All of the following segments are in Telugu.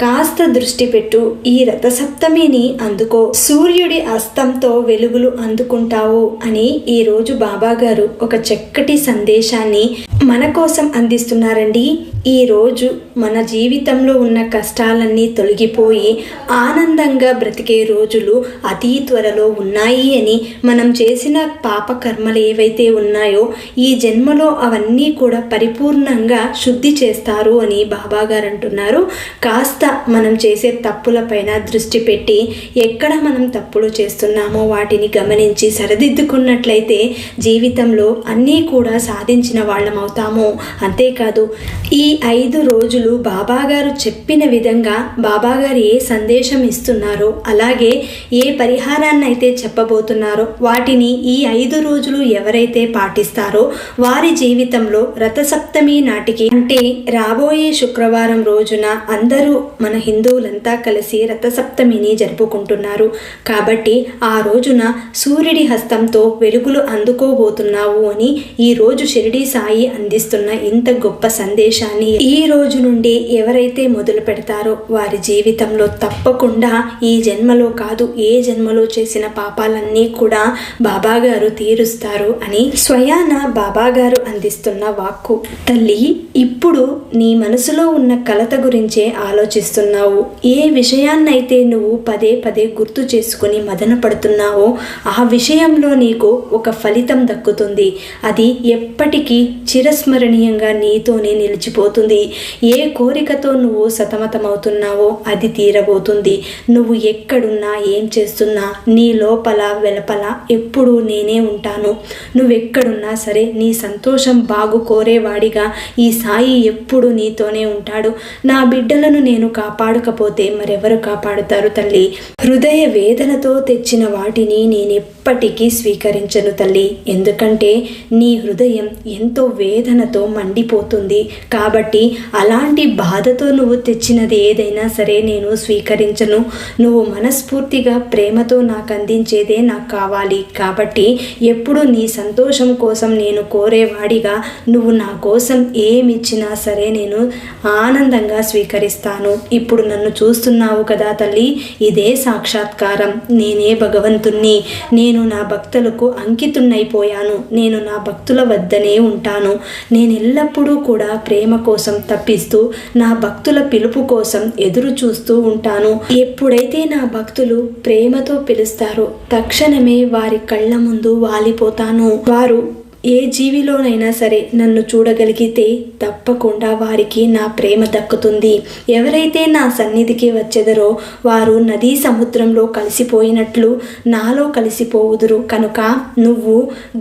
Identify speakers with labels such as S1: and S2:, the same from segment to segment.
S1: కాస్త దృష్టి పెట్టు ఈ రథసప్తమిని అందుకో. సూర్యుడి అస్తంతో వెలుగులు అందుకుంటావు అని ఈరోజు రోజు బాబాగారు ఒక చక్కటి సందేశాన్ని మన కోసం అందిస్తున్నారండి. ఈ రోజు మన జీవితంలో ఉన్న కష్టాలన్నీ తొలగిపోయి ఆనందంగా బ్రతికే రోజులు అతి త్వరలో ఉన్నాయి అని మనం చేసిన పాప కర్మలు ఏవైతే ఉన్నాయో ఈ జన్మలో అవన్నీ కూడా పరిపూర్ణంగా శుద్ధి చేస్తారు అని బాబాగారు అంటున్నారు. కాస్త మనం చేసే తప్పులపైన దృష్టి పెట్టి ఎక్కడ మనం తప్పులు చేస్తున్నామో వాటిని గమనించి సరిదిద్దుకున్నట్లయితే జీవితంలో అన్నీ కూడా సాధించిన వాళ్ళం అవుతాము. అంతేకాదు ఈ ఐదు రోజులు బాబాగారు చెప్పిన విధంగా బాబాగారు ఏ సందేశం ఇస్తున్నారో అలాగే ఏ పరిహారాన్ని అయితే చెప్పబోతున్నారో వాటిని ఈ ఐదు రోజులు ఎవరైతే పాటిస్తారో వారి జీవితంలో రథసప్తమి నాటికి అంటే రాబోయే శుక్రవారం రోజున అందరూ మన హిందువులంతా కలిసి రథసప్తమిని జరుపుకుంటున్నారు. కాబట్టి ఆ రోజున సూర్యుడి హస్తంతో వెలుగులు అందుకోబోతున్నావు అని ఈ రోజు షిరిడి సాయి అందిస్తున్న ఇంత గొప్ప సందేశాన్ని ఈ రోజు నుండి ఎవరైతే మొదలు పెడతారో వారి జీవితంలో తప్పకుండా ఈ జన్మలో కాదు ఏ జన్మలో చేసిన పాపాలన్నీ కూడా బాబాగారు తీరుస్తారు అని స్వయాన బాబాగారు అందిస్తున్న వాక్కు. తల్లి ఇప్పుడు నీ మనసులో ఉన్న కలత గురించే ఆలోచిస్తున్నావు ఏ విషయాన్నైతే నువ్వు పదే పదే గుర్తు చేసుకుని మదన పడుతున్నావో ఆ విషయంలో నీకు ఒక ఫలితం దక్కుతుంది. అది ఎప్పటికీ చిరస్మరణీయంగా నీతోనే నిలిచిపోతుంది. ఏ కోరికతో నువ్వు సతమతమవుతున్నావో అది తీరబోతుంది. నువ్వు ఎక్కడున్నా ఏం చేస్తున్నా నీ లోపల వెలపల ఎప్పుడూ నేనే ఉంటాను. నువ్వెక్కడున్నా సరే నీ సంతోషం బాగు కోరేవాడిగా ఈ సాయి ఎప్పుడు నీతోనే ఉంటాడు. నా బిడ్డలను నేను కాపాడకపోతే మరెవరు కాపాడుతారు తల్లి? హృదయ వేదనతో తెచ్చిన వాటిని నేనెప్పటికీ స్వీకరించను తల్లి. ఎందుకంటే నీ హృదయం ఎంతో వేదనతో మండిపోతుంది. కాబట్టి అలాంటి బాధతో నువ్వు తెచ్చినది ఏదైనా సరే నేను స్వీకరించను. నువ్వు మనస్ఫూర్తిగా ప్రేమతో నాకు అందించేదే నాకు కావాలి. కాబట్టి ఎప్పుడు నీ సంతోషం కోసం నేను కోరేవాడిగా నువ్వు నా కోసం ఏమిచ్చినా సరే నేను ఆనందంగా స్వీకరిస్తాను. ఇప్పుడు నన్ను చూస్తున్నావు కదా తల్లి. ఇదే సాక్షాత్కారం. నేనే భగవంతుణ్ణి. నేను నా భక్తులకు అంకితున్నైపోయాను నేను నా భక్తుల వద్దనే ఉంటాను. నేను ఎల్లప్పుడూ కూడా ప్రేమ కోసం తప్పిస్తూ నా భక్తుల పిలుపు కోసం ఎదురు చూస్తూ ఉంటాను. ఎప్పుడైతే నా భక్తులు ప్రేమతో పిలుస్తారో తక్షణమే వారి కళ్ళ ముందు వాలిపోతాను. వారు ఏ జీవిలోనైనా సరే నన్ను చూడగలిగితే తప్పకుండా వారికి నా ప్రేమ దక్కుతుంది. ఎవరైతే నా సన్నిధికి వచ్చెదరో వారు నదీ సముద్రంలో కలిసిపోయినట్లు నాలో కలిసిపోవుదురు. కనుక నువ్వు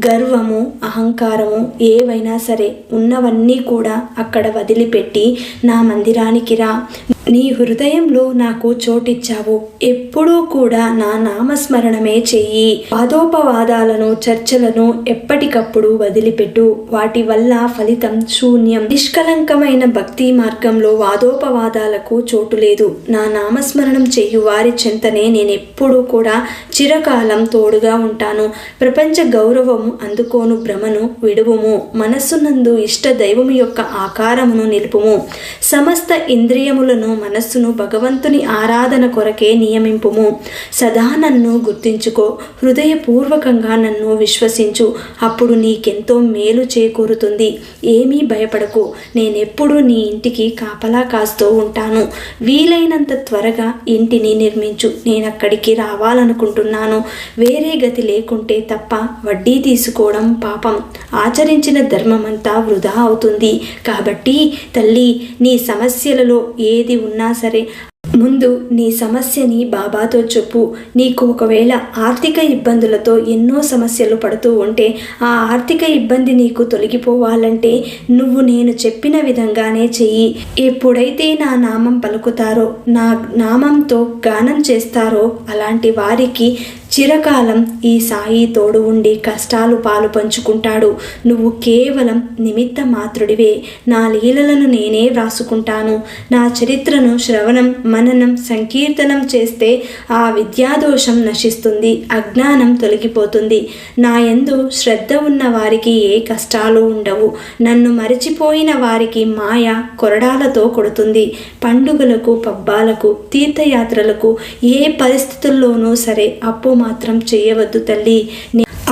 S1: గర్వము అహంకారము ఏవైనా సరే ఉన్నవన్నీ కూడా అక్కడ వదిలిపెట్టి నా మందిరానికి రా. నీ హృదయంలో నాకు చోటిచ్చావు. ఎప్పుడూ కూడా నా నామస్మరణమే చెయ్యి వాదోపవాదాలను చర్చలను ఎప్పటికప్పుడు వదిలిపెట్టు. వాటి వల్ల ఫలితం శూన్యం. నిష్కలంకమైన భక్తి మార్గంలో వాదోపవాదాలకు చోటు లేదు. నా నామస్మరణం చెయ్యు వారి చెంతనే నేను ఎప్పుడూ కూడా చిరకాలం తోడుగా ఉంటాను. ప్రపంచ గౌరవము అందుకోను భ్రమను విడువుము. మనస్సునందు ఇష్ట దైవము యొక్క ఆకారమును నిలుపుము. సమస్త ఇంద్రియములను మనస్సును భగవంతుని ఆరాధన కొరకే నియమింపుము. సదా నన్ను గుర్తించుకో. హృదయపూర్వకంగా నన్ను విశ్వసించు. అప్పుడు నీకెంతో మేలు చేకూరుతుంది. ఏమీ భయపడకు. నేనెప్పుడు నీ ఇంటికి కాపలా కాస్తూ ఉంటాను. వీలైనంత త్వరగా ఇంటిని నిర్మించు. నేను అక్కడికి రావాలనుకుంటున్నాను. వేరే గతి లేకుంటే తప్ప వడ్డీ తీసుకోవడం పాపం. ఆచరించిన ధర్మమంతా వృధా అవుతుంది. కాబట్టి తల్లి నీ సమస్యలలో ఏది ఉన్నా సరే ముందు నీ సమస్యని బాబాతో చెప్పు. నీకు ఒకవేళ ఆర్థిక ఇబ్బందులతో ఎన్నో సమస్యలు పడుతూ ఉంటే ఆ ఆర్థిక ఇబ్బంది నీకు తొలగిపోవాలంటే నువ్వు నేను చెప్పిన విధంగానే చెయ్యి. ఎప్పుడైతే నా నామం పలుకుతారో నా నామంతో గానం చేస్తారో అలాంటి వారికి చిరకాలం ఈ సాయి తోడు ఉండి కష్టాలు పాలు పంచుకుంటాడు. నువ్వు కేవలం నిమిత్త మాత్రుడివే. నా లీలలను నేనే వ్రాసుకుంటాను. నా చరిత్రను శ్రవణం మననం సంకీర్తనం చేస్తే ఆ విద్యాదోషం నశిస్తుంది అజ్ఞానం తొలగిపోతుంది. నా ఎందు శ్రద్ధ ఉన్న వారికి ఏ కష్టాలు ఉండవు. నన్ను మరిచిపోయిన వారికి మాయ కొరడాలతో కొడుతుంది. పండుగలకు పబ్బాలకు తీర్థయాత్రలకు ఏ పరిస్థితుల్లోనూ సరే అప్పు మాత్రం చేయవద్దు తల్లి.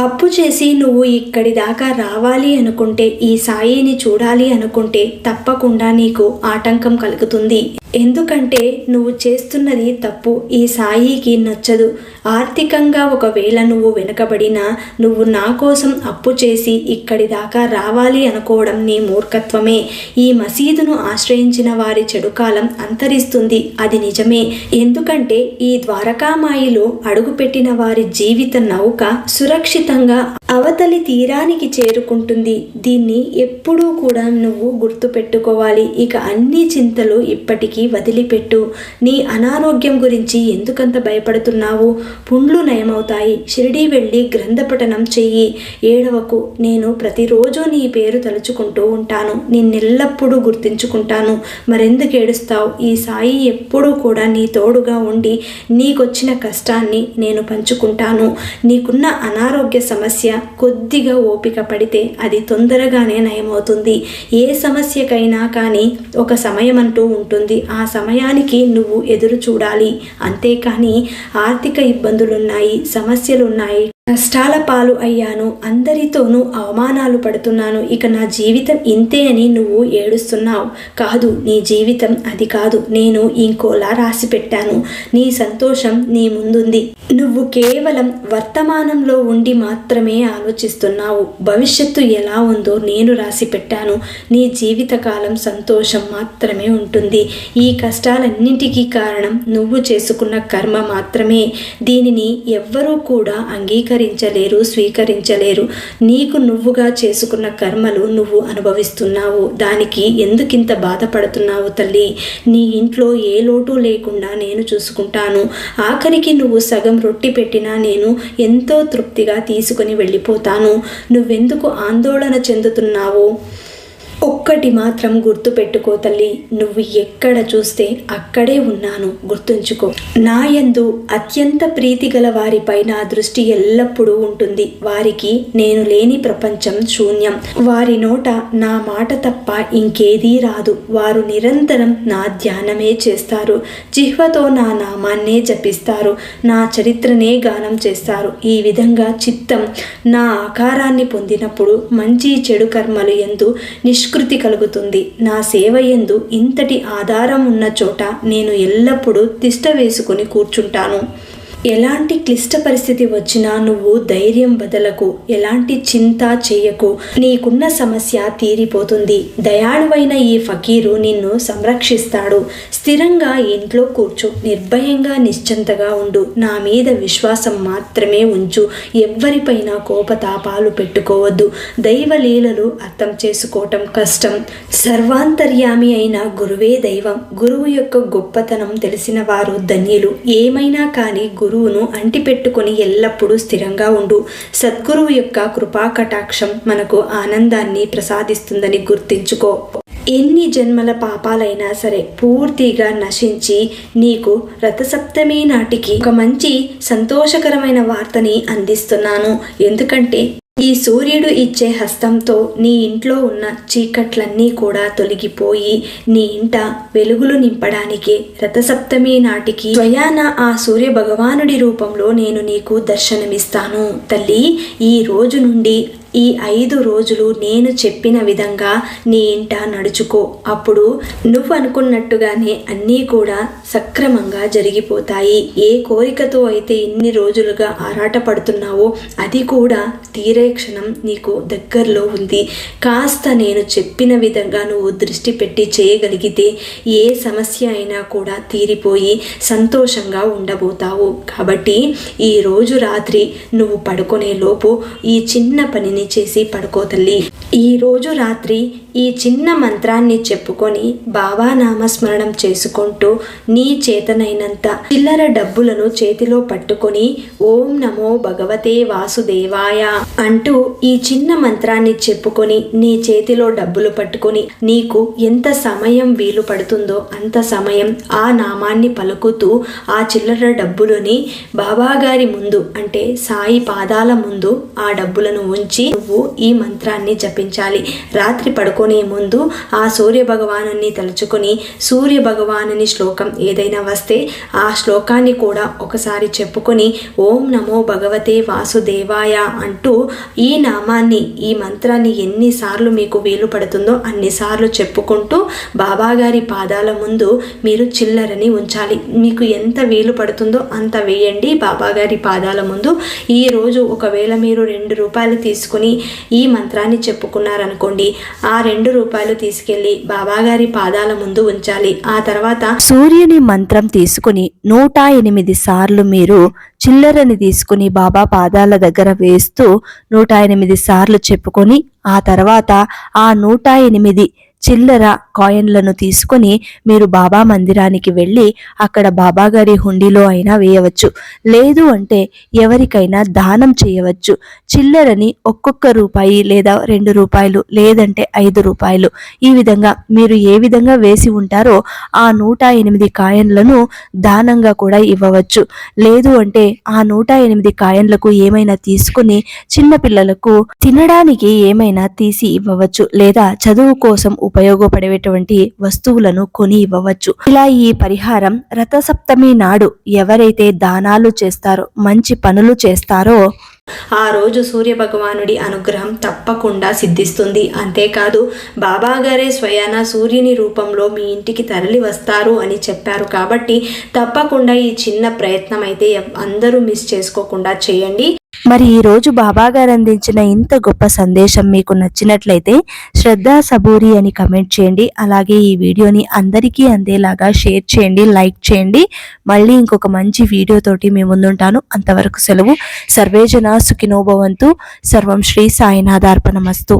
S1: అప్పు చేసి నువ్వు ఇక్కడి దాకా రావాలి అనుకుంటే ఈ సాయిని చూడాలి అనుకుంటే తప్పకుండా నీకు ఆటంకం కలుగుతుంది. ఎందుకంటే నువ్వు చేస్తున్నది తప్పు ఈ సాయికి నచ్చదు. ఆర్థికంగా ఒకవేళ నువ్వు వెనుకబడినా నువ్వు నా కోసం అప్పు చేసి ఇక్కడి దాకా రావాలి అనుకోవడం నీ మూర్ఖత్వమే. ఈ మసీదును ఆశ్రయించిన వారి చెడుకాలం అంతరిస్తుంది అది నిజమే. ఎందుకంటే ఈ ద్వారకామాయిలో అడుగుపెట్టిన వారి జీవిత నౌక సురక్షిత సురక్షితంగా అవతలి తీరానికి చేరుకుంటుంది. దీన్ని ఎప్పుడూ కూడా నువ్వు గుర్తుపెట్టుకోవాలి. ఇక అన్ని చింతలు ఇప్పటికీ వదిలిపెట్టు. నీ అనారోగ్యం గురించి ఎందుకంత భయపడుతున్నావు? పుండ్లు నయమవుతాయి. షిరిడి వెళ్ళి గ్రంథపఠనం చెయ్యి. ఏడవకు. నేను ప్రతిరోజు నీ పేరు తలుచుకుంటూ ఉంటాను. నిన్నెల్లప్పుడూ గుర్తించుకుంటాను. మరెందుకు ఏడుస్తావు? ఈ సాయి ఎప్పుడూ కూడా నీ తోడుగా ఉండి నీకొచ్చిన కష్టాన్ని నేను పంచుకుంటాను. నీకున్న అనారోగ్య సమస్య కొద్దిగా ఓపిక పడితే అది తొందరగానే నయమవుతుంది. ఏ సమస్యకైనా కానీ ఒక సమయం అంటూ ఉంటుంది. ఆ సమయానికి నువ్వు ఎదురు చూడాలి అంతేకాని ఆర్థిక ఇబ్బందులున్నాయి సమస్యలున్నాయి కష్టాల పాలు అయ్యాను. అందరితోనూ అవమానాలు పడుతున్నాను. ఇక నా జీవితం ఇంతే అని నువ్వు ఏడుస్తున్నావు. కాదు నీ జీవితం అది కాదు. నేను ఇంకోలా రాసి పెట్టాను. నీ సంతోషం నీ ముందుంది. నువ్వు కేవలం వర్తమానంలో ఉండి మాత్రమే ఆలోచిస్తున్నావు. భవిష్యత్తు ఎలా ఉందో నేను రాసి పెట్టాను. నీ జీవితకాలం సంతోషం మాత్రమే ఉంటుంది. ఈ కష్టాలన్నింటికీ కారణం నువ్వు చేసుకున్న కర్మ మాత్రమే. దీనిని ఎవ్వరూ కూడా అంగీకరించలేరు స్వీకరించలేరు. నీకు నువ్వుగా చేసుకున్న కర్మలు నువ్వు అనుభవిస్తున్నావు. దానికి ఎందుకింత బాధపడుతున్నావు తల్లి? నీ ఇంట్లో ఏ లోటు లేకుండా నేను చూసుకుంటాను. ఆఖరికి నువ్వు సగం రొట్టి పెట్టినా నేను ఎంతో తృప్తిగా తీసుకుని వెళ్ళిపోతాను. నువ్వెందుకు ఆందోళన చెందుతున్నావు? ఒక్కటి మాత్రం గుర్తు పెట్టుకో తల్లి. నువ్వు ఎక్కడ చూస్తే అక్కడే ఉన్నాను. గుర్తుంచుకో. నా యందు అత్యంత ప్రీతి గల వారిపై నా దృష్టి ఎల్లప్పుడూ ఉంటుంది. వారికి నేను లేని ప్రపంచం శూన్యం. వారి నోట నా మాట తప్ప ఇంకేదీ రాదు. వారు నిరంతరం నా ధ్యానమే చేస్తారు. జిహ్వతో నా నామాన్నే జపిస్తారు. నా చరిత్రనే గానం చేస్తారు. ఈ విధంగా చిత్తం నా ఆకారాన్ని పొందినప్పుడు మంచి చెడు కర్మలు ఎందు నిష్కృతి కలుగుతుంది. నా సేవ ఎందు ఇంతటి ఆధారం ఉన్న చోట నేను ఎల్లప్పుడూ తిష్ట వేసుకుని కూర్చుంటాను. ఎలాంటి క్లిష్ట పరిస్థితి వచ్చినా నువ్వు ధైర్యం బదలకు ఎలాంటి చింత చేయకు. నీకున్న సమస్య తీరిపోతుంది. దయాళువైన ఈ ఫకీరు నిన్ను సంరక్షిస్తాడు. స్థిరంగా ఇంట్లో కూర్చో. నిర్భయంగా నిశ్చంతగా ఉండు. నా మీద విశ్వాసం మాత్రమే ఉంచు. ఎవ్వరిపైన కోపతాపాలు పెట్టుకోవద్దు. దైవ లీలలు అర్థం చేసుకోవటం కష్టం. సర్వాంతర్యామి అయిన గురువే దైవం. గురువు యొక్క గొప్పతనం తెలిసిన వారు ధన్యులు. ఏమైనా కానీ గురువును అంటిపెట్టుకొని ఎల్లప్పుడూ స్థిరంగా ఉండు. సద్గురువు యొక్క కృపా కటాక్షం మనకు ఆనందాన్ని ప్రసాదిస్తుందని గుర్తించుకో. ఎన్ని జన్మల పాపాలైనా సరే పూర్తిగా నశించి నీకు రథసప్తమి నాటికి ఒక మంచి సంతోషకరమైన వార్తని అందిస్తున్నాను. ఎందుకంటే ఈ సూర్యుడు ఇచ్చే హస్తంతో నీ ఇంట్లో ఉన్న చీకట్లన్నీ కూడా తొలగిపోయి నీ ఇంట వెలుగులు నింపడానికి రథసప్తమి నాటికి స్వయాన ఆ సూర్య భగవానుడి రూపంలో నేను నీకు దర్శనమిస్తాను. తల్లి ఈ రోజు నుండి ఈ ఐదు రోజులు నేను చెప్పిన విధంగా నీ ఇంట నడుచుకో. అప్పుడు నువ్వు అనుకున్నట్టుగానే అన్నీ కూడా సక్రమంగా జరిగిపోతాయి. ఏ కోరికతో అయితే ఇన్ని రోజులుగా ఆరాటపడుతున్నావో అది కూడా తీరే క్షణం నీకు దగ్గరలో ఉంది. కాస్త నేను చెప్పిన విధంగా నువ్వు దృష్టి పెట్టి చేయగలిగితే ఏ సమస్య అయినా కూడా తీరిపోయి సంతోషంగా ఉండబోతావు. కాబట్టి ఈ రోజు రాత్రి నువ్వు పడుకునే లోపు ఈ చిన్న పనిని చేసి పడుకో తల్లి. ఈ రోజు రాత్రి ఈ చిన్న మంత్రాన్ని చెప్పుకొని బాబా నామస్మరణం చేసుకుంటూ నీ చేతనైనంత చిల్లర డబ్బులను చేతిలో పట్టుకొని ఓం నమో భగవతే వాసుదేవాయ అంటూ ఈ చిన్న మంత్రాన్ని చెప్పుకొని నీ చేతిలో డబ్బులు పట్టుకొని నీకు ఎంత సమయం వీలు పడుతుందో అంత సమయం ఆ నామాన్ని పలుకుతూ ఆ చిల్లర డబ్బులని బాబా గారి ముందు అంటే సాయి పాదాల ముందు ఆ డబ్బులను ఉంచి నువ్వు ఈ మంత్రాన్ని జపించాలి రాత్రి పడుకునే ముందు ఆ సూర్య భగవానుని తలుచుకొని సూర్య భగవానుని శ్లోకం ఏదైనా వస్తే ఆ శ్లోకాన్ని కూడా ఒకసారి చెప్పుకొని ఓం నమో భగవతే వాసుదేవాయ అంటూ ఈ నామాన్ని ఈ మంత్రాన్ని ఎన్నిసార్లు మీకు వీలు పడుతుందో అన్నిసార్లు చెప్పుకుంటూ బాబాగారి పాదాల ముందు మీరు చిల్లరని ఉంచాలి. మీకు ఎంత వీలు పడుతుందో అంత వేయండి బాబాగారి పాదాల ముందు. ఈరోజు ఒకవేళ మీరు రెండు రూపాయలు తీసుకుని ఈ మంత్రాన్ని అనుకున్నారనుకోండి ఆ రెండు రూపాయలు తీసుకెళ్ళి బాబాగారి పాదాల ముందు ఉంచాలి. ఆ తర్వాత
S2: సూర్యుని మంత్రం తీసుకుని నూట ఎనిమిది సార్లు మీరు చిల్లరని తీసుకుని బాబా పాదాల దగ్గర వేస్తూ నూట ఎనిమిది సార్లు చెప్పుకొని ఆ తర్వాత ఆ నూట ఎనిమిది చిల్లర కాయిన్లను తీసుకొని మీరు బాబా మందిరానికి వెళ్ళి అక్కడ బాబా గారి హుండీలో అయినా వేయవచ్చు. లేదు అంటే ఎవరికైనా దానం చేయవచ్చు. చిల్లరని ఒక్కొక్క రూపాయి లేదా రెండు రూపాయలు లేదంటే ఐదు రూపాయలు. ఈ విధంగా మీరు ఏ విధంగా వేసి ఉంటారో ఆ నూట ఎనిమిది కాయన్లను దానంగా కూడా ఇవ్వవచ్చు. లేదు అంటే ఆ నూట ఎనిమిది కాయన్లకు ఏమైనా తీసుకుని చిన్నపిల్లలకు తినడానికి ఏమైనా తీసి ఇవ్వవచ్చు లేదా చదువు కోసం ఉపయోగపడేటువంటి వస్తువులను కొని ఇవ్వవచ్చు. ఇలా ఈ పరిహారం రథసప్తమి నాడు ఎవరైతే దానాలు చేస్తారో మంచి పనులు చేస్తారో
S1: ఆ రోజు సూర్య భగవానుడి అనుగ్రహం తప్పకుండా సిద్ధిస్తుంది. అంతేకాదు బాబా గారే స్వయాన సూర్యుని రూపంలో మీ ఇంటికి తరలి వస్తారు అని చెప్పారు కాబట్టి తప్పకుండా ఈ చిన్న ప్రయత్నం అయితే అందరూ మిస్ చేసుకోకుండా చేయండి.
S2: మరి ఈ రోజు బాబా గారు అందించిన ఇంత గొప్ప సందేశం మీకు నచ్చినట్లయితే శ్రద్ధా సబూరి అని కమెంట్ చేయండి. అలాగే ఈ వీడియోని అందరికీ అందేలాగా షేర్ చేయండి లైక్ చేయండి. మళ్ళీ ఇంకొక మంచి వీడియోతోటి మీ ముందుంటాను. అంతవరకు సెలవు. సర్వేజన సుఖినోభవంతు సర్వం శ్రీ సాయినాథార్పణమస్తు.